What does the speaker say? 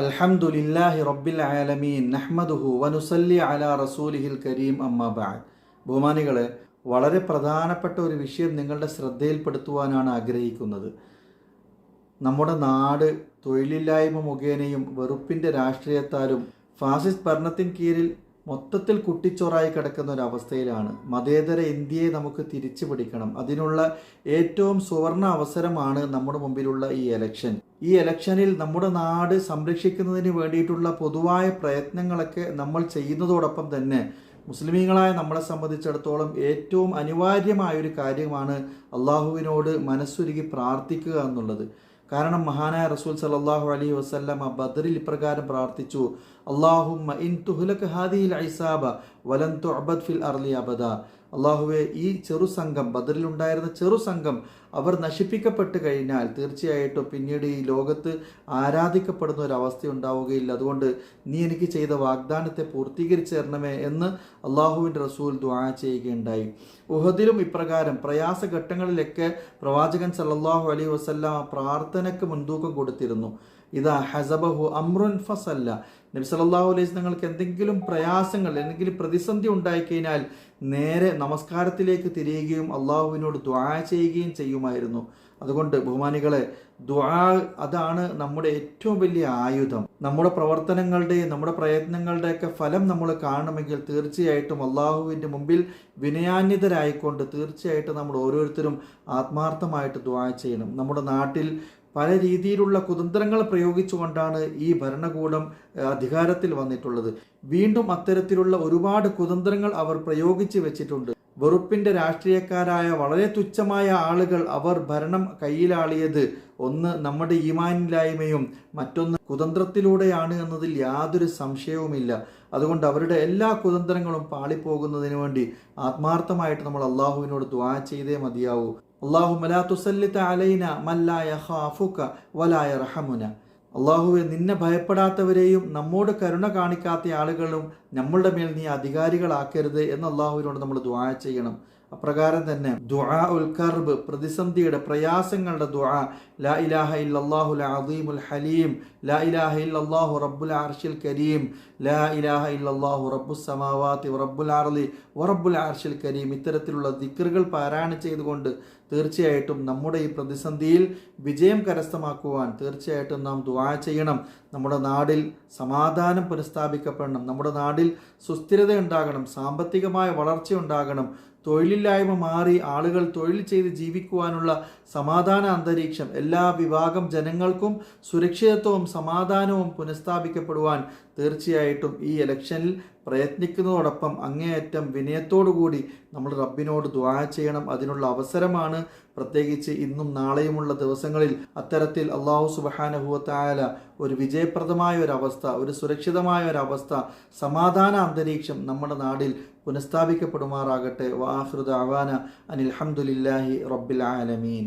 അൽഹംദുലില്ലാഹി റബ്ബിൽ ആലമീൻ നഹ്മദുഹു വനുസല്ലി അലാ റസൂലിഹിൽ കരീം അമ്മാബാദ് ബഹുമാനികളെ വളരെ പ്രധാനപ്പെട്ട ഒരു വിഷയം നിങ്ങളുടെ ശ്രദ്ധയിൽപ്പെടുത്തുവാനാണ് ആഗ്രഹിക്കുന്നത്. നമ്മുടെ നാട് തൊഴിലില്ലായ്മ മുഖേനയും വെറുപ്പിന്റെ രാഷ്ട്രീയത്താലും ഫാസിസ്റ്റ് ഭരണത്തിൻ കീഴിൽ മൊത്തത്തിൽ കുട്ടിച്ചോറായി കിടക്കുന്ന ഒരു അവസ്ഥയിലാണ് മതേതര ഇന്ത്യയെ നമുക്ക് തിരിച്ചു പിടിക്കണം അതിനുള്ള ഏറ്റവും സുവർണ അവസരമാണ് നമ്മുടെ മുമ്പിലുള്ള ഈ എലക്ഷൻ ഈ എലക്ഷനിൽ നമ്മുടെ നാട് സംരക്ഷിക്കുന്നതിന് വേണ്ടിയിട്ടുള്ള പൊതുവായ പ്രയത്നങ്ങളൊക്കെ നമ്മൾ ചെയ്യുന്നതോടൊപ്പം തന്നെ മുസ്ലിമീങ്ങളായ നമ്മളെ സംബന്ധിച്ചിടത്തോളം ഏറ്റവും അനിവാര്യമായൊരു കാര്യമാണ് അള്ളാഹുവിനോട് മനസ്സുരുകി പ്രാർത്ഥിക്കുക എന്നുള്ളത്. കാരണം മഹാനായ റസൂൽ സലല്ലാഹു അലൈഹി വസ്ല്ലമ ബദറിൽ ഇപ്രകാരം പ്രാർത്ഥിച്ചു അള്ളാഹുമ്മ ഇൻ തുഹ്ലക് ഹാദിഹിൽ ഐസാബ വലൻ തുഅബദ് ഫിൽ അർലി അബദ. അള്ളാഹുവെ ഈ ചെറു സംഘം ബദറിലുണ്ടായിരുന്ന ചെറു സംഘം അവർ നശിപ്പിക്കപ്പെട്ട് കഴിഞ്ഞാൽ തീർച്ചയായിട്ടും പിന്നീട് ഈ ലോകത്ത് ആരാധിക്കപ്പെടുന്ന ഒരു അവസ്ഥ ഉണ്ടാവുകയില്ല. അതുകൊണ്ട് നീ എനിക്ക് ചെയ്ത വാഗ്ദാനത്തെ പൂർത്തീകരിച്ചു തരണമേ എന്ന് അള്ളാഹുവിന്റെ റസൂൽ ദ്വാ ചെയ്യുകയുണ്ടായി. ഉഹദിലും ഇപ്രകാരം പ്രയാസഘട്ടങ്ങളിലൊക്കെ പ്രവാചകൻ സല്ലാഹു അലൈഹി വസ്ല്ലാം പ്രാർത്ഥനയ്ക്ക് മുൻതൂക്കം കൊടുത്തിരുന്നു. ഇതാ ഹസബഹു അമ്രുൻ ഫസല്ല. നബി സല്ലല്ലാഹു അലൈഹി നിങ്ങൾക്ക് എന്തെങ്കിലും പ്രയാസങ്ങൾ അല്ലെങ്കിൽ പ്രതിസന്ധി ഉണ്ടായിക്കഴിഞ്ഞാൽ നേരെ നമസ്കാരത്തിലേക്ക് തിരിയുകയും അള്ളാഹുവിനോട് ദ്വാ ചെയ്യുകയും ചെയ്യുമായിരുന്നു. അതുകൊണ്ട് ബഹുമാനികളെ ദ്വാ അതാണ് നമ്മുടെ ഏറ്റവും വലിയ ആയുധം. നമ്മുടെ പ്രവർത്തനങ്ങളുടെയും നമ്മുടെ പ്രയത്നങ്ങളുടെയൊക്കെ ഫലം നമ്മൾ കാണണമെങ്കിൽ തീർച്ചയായിട്ടും അള്ളാഹുവിന്റെ മുമ്പിൽ വിനയാന്യതരായിക്കൊണ്ട് തീർച്ചയായിട്ടും നമ്മൾ ഓരോരുത്തരും ആത്മാർത്ഥമായിട്ട് ദ്വാ ചെയ്യണം. നമ്മുടെ നാട്ടിൽ പല രീതിയിലുള്ള കുതന്ത്രങ്ങൾ പ്രയോഗിച്ചുകൊണ്ടാണ് ഈ ഭരണകൂടം അധികാരത്തിൽ വന്നിട്ടുള്ളത്. വീണ്ടും അത്തരത്തിലുള്ള ഒരുപാട് കുതന്ത്രങ്ങൾ അവർ പ്രയോഗിച്ചു വെച്ചിട്ടുണ്ട്. വെറുപ്പിന്റെ രാഷ്ട്രീയക്കാരായ വളരെ തുച്ഛമായ ആളുകൾ അവർ ഭരണം കയ്യിലാളിയത്. ഒന്ന് നമ്മുടെ ഈമാനില്ലായ്മയും മറ്റൊന്ന് കുതന്ത്രത്തിലൂടെയാണ് എന്നതിൽ യാതൊരു സംശയവുമില്ല. അതുകൊണ്ട് അവരുടെ എല്ലാ കുതന്ത്രങ്ങളും പാളിപ്പോകുന്നതിന് വേണ്ടി ആത്മാർത്ഥമായിട്ട് നമ്മൾ അള്ളാഹുവിനോട് ദ്വാ ചെയ്തേ മതിയാവൂ. അള്ളാഹുവെ നിന്നെ ഭയപ്പെടാത്തവരെയും നമ്മോട് കരുണ കാണിക്കാത്ത ആളുകളും നമ്മളുടെ മേൽ നീ അധികാരികളാക്കരുത് എന്ന് അള്ളാഹുവിനോട് നമ്മൾ ദ്വാ ചെയ്യണം. അപ്രകാരം തന്നെ ദുആ ഉൽ കർബ് പ്രതിസന്ധിയുടെ പ്രയാസങ്ങളുടെ ദുആ ലാ ഇലാഹ ഇല്ലല്ലാഹു അദീമുൽ ഹലീം ലാ ഇലാഹ ഇല്ലല്ലാഹു റബ്ബുൽ അർഷിൽ കരീം ലാ ഇലാഹ ഇല്ലല്ലാഹു റബ്ബുസ് സമാവാത്തി റബ്ബുൽ അർളി വറബ്ബുൽ അർഷിൽ കരീം ഇത്തരത്തിലുള്ള ദിക്റുകൾ പാരായണം ചെയ്തുകൊണ്ട് തീർച്ചയായിട്ടും നമ്മുടെ ഈ പ്രതിസന്ധിയിൽ വിജയം കരസ്ഥമാക്കുവാൻ തീർച്ചയായിട്ടും നാം ദുആ ചെയ്യണം. നമ്മുടെ നാടിൽ സമാധാനം പുനഃസ്ഥാപിക്കപ്പെടണം. നമ്മുടെ നാടിൽ സുസ്ഥിരത ഉണ്ടാകണം സാമ്പത്തികമായ വളർച്ച ഉണ്ടാകണം തൊഴിലില്ലായ്മ മാറി ആളുകൾ തൊഴിൽ ചെയ്ത് ജീവിക്കുവാനുള്ള സമാധാന അന്തരീക്ഷം എല്ലാ വിഭാഗം ജനങ്ങൾക്കും സുരക്ഷിതത്വവും സമാധാനവും പുനഃസ്ഥാപിക്കപ്പെടുവാൻ തീർച്ചയായിട്ടും ഈ ഇലക്ഷനിൽ പ്രയത്നിക്കുന്നതോടൊപ്പം അങ്ങേയറ്റം വിനയത്തോടുകൂടി നമ്മൾ റബ്ബിനോട് ദ്വാ ചെയ്യണം അതിനുള്ള അവസരമാണ് പ്രത്യേകിച്ച് ഇന്നും നാളെയുമുള്ള ദിവസങ്ങളിൽ അത്തരത്തിൽ അള്ളാഹു സുബഹാനഹുവത്തായാല ഒരു വിജയപ്രദമായ ഒരു അവസ്ഥ ഒരു സുരക്ഷിതമായ ഒരു അവസ്ഥ സമാധാന അന്തരീക്ഷം നമ്മുടെ നാടിൽ പുനഃസ്ഥാപിക്കപ്പെടുമാറാകട്ടെ. വാഹൃദ് അവാന അനിൽഹമുല്ലാഹി റബ്ബിൽ ആലമീൻ.